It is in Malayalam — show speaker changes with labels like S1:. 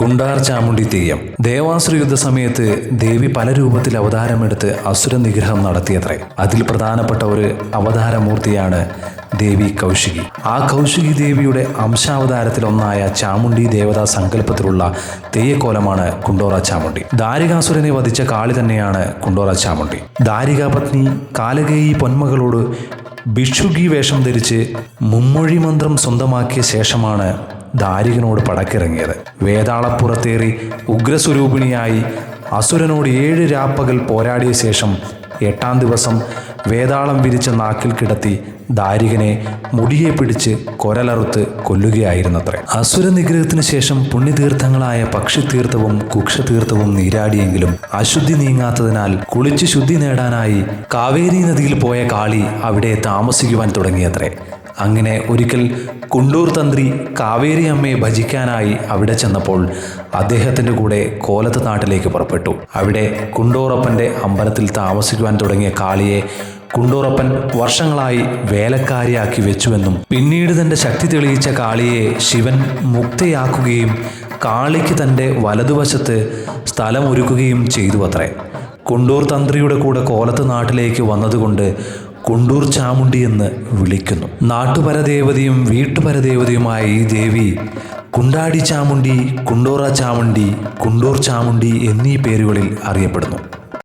S1: കുണ്ടാർ ചാമുണ്ടി തെയ്യം. ദേവാസുര യുദ്ധ സമയത്ത് ദേവി പല രൂപത്തിൽ അവതാരമെടുത്ത് അസുര നിഗ്രഹം നടത്തിയത്രേ. അതിൽ പ്രധാനപ്പെട്ട ഒരു അവതാരമൂർത്തിയാണ് ദേവി കൗശികി. ആ കൗശികി ദേവിയുടെ അംശാവതാരത്തിൽ ഒന്നായ ചാമുണ്ടി ദേവതാ സങ്കല്പത്തിലുള്ള തെയ്യക്കോലമാണ് കുണ്ടോറ ചാമുണ്ടി. ദാരികാസുരനെ വധിച്ച കാളി തന്നെയാണ് കുണ്ടോറ ചാമുണ്ടി. ദാരികാപത്നി കാലകേയി പൊന്മകളോട് ഭിക്ഷുകി വേഷം ധരിച്ച് മുമ്മൊഴി മന്ത്രം സ്വന്തമാക്കിയ ശേഷമാണ് ദാരികനോട് പടക്കിറങ്ങിയത്. വേതാളപ്പുറത്തേറി ഉഗ്രസ്വരൂപിണിയായി അസുരനോട് ഏഴ് രാപ്പകൽ പോരാടിയ ശേഷം എട്ടാം ദിവസം വേതാളം വിരിച്ച നാക്കിൽ കിടത്തി ദാരികനെ മുടിയെ പിടിച്ച് കൊരലറുത്ത് കൊല്ലുകയായിരുന്നത്രേ. അസുര നിഗ്രഹത്തിന് ശേഷം പുണ്യതീർത്ഥങ്ങളായ പക്ഷിതീർത്ഥവും കുക്ഷതീർത്ഥവും നീരാടിയെങ്കിലും അശുദ്ധി നീങ്ങാത്തതിനാൽ കുളിച്ച് ശുദ്ധി നേടാനായി കാവേരി നദിയിൽ പോയ കാളി അവിടെ താമസിക്കുവാൻ തുടങ്ങിയത്രേ. അങ്ങനെ ഒരിക്കൽ കുണ്ടൂർ തന്ത്രി കാവേരി അമ്മയെ ഭജിക്കാനായി അവിടെ ചെന്നപ്പോൾ അദ്ദേഹത്തിന്റെ കൂടെ കോലത്ത് നാട്ടിലേക്ക് പുറപ്പെട്ടു. അവിടെ കുണ്ടൂറപ്പന്റെ അമ്പലത്തിൽ താമസിക്കുവാൻ തുടങ്ങിയ കാളിയെ കുണ്ടൂറപ്പൻ വർഷങ്ങളായി വേലക്കാരിയാക്കി വെച്ചുവെന്നും പിന്നീട് തന്റെ ശക്തി തെളിയിച്ച കാളിയെ ശിവൻ മുക്തയാക്കുകയും കാളിക്ക് തന്റെ വലതുവശത്ത് സ്ഥലമൊരുക്കുകയും ചെയ്തു അത്രേ കുണ്ടൂർ തന്ത്രിയുടെ കൂടെ കോലത്ത് നാട്ടിലേക്ക് വന്നതുകൊണ്ട് കുണ്ടൂർ ചാമുണ്ടി എന്ന് വിളിക്കുന്നു. നാട്ടുപരദേവതയും വീട്ടുപരദേവതയുമായ ഈ ദേവി കുണ്ടാടി ചാമുണ്ടി കുണ്ടോറ ചാമുണ്ടി കുണ്ടൂർ ചാമുണ്ടി എന്നീ പേരുകളിൽ അറിയപ്പെടുന്നു.